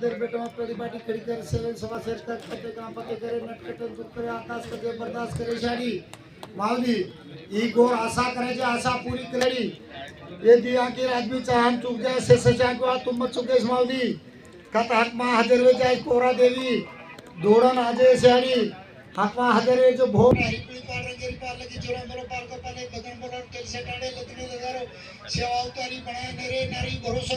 देर बेटवा पेड़ी बाटी खड़ी कर सेवन सवा सेठ कर करते काम पते करे नटकटन दुख करे आकाश करे बर्दाश्त करे शादी मावली ही गोर आशा करायची आशा पुरी केली हे दिया की राजवी चहान चुक जाय शेषच्या किंवा तुम चुकेस मावली कत हातमा हजरवे जाय कोरा देवी धोरण आजे शाडी हातमा हजरवे जो भोग सेवा उतारी बनाए नरे नारी भरोसा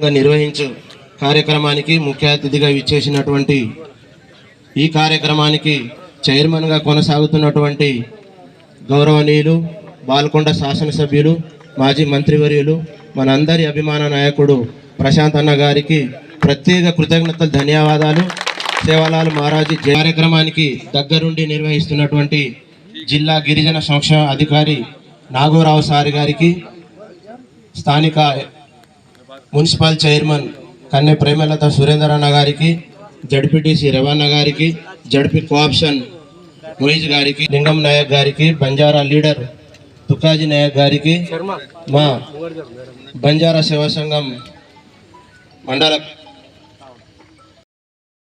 నిర్వహించు కార్యక్రమానికి ముఖ్య అతిథిగా విచ్చేసినటువంటి ఈ కార్యక్రమానికి చైర్మన్గా కొనసాగుతున్నటువంటి గౌరవనీయులు బాల్కొండ శాసనసభ్యులు మాజీ మంత్రివర్యులు మనందరి అభిమాన నాయకుడు ప్రశాంత్ అన్న గారికి ప్రత్యేక కృతజ్ఞతలు ధన్యవాదాలు. సేవలాల్ మహారాజు కార్యక్రమానికి దగ్గరుండి నిర్వహిస్తున్నటువంటి జిల్లా గిరిజన సంక్షేమ అధికారి నాగోరావు సారి గారికి స్థానిక మున్సిపల్ చైర్మన్ కన్నె ప్రేమలత సురేందర్ అన్న గారికి జడ్పీటీసీ రేవన్న గారికి జడ్పీ కోఆప్షన్ మొయిజ్ గారికి లింగం నాయక్ గారికి బంజారా లీడర్ తుకాజీ నాయక్ గారికి మా బంజారా సేవా సంఘం మండల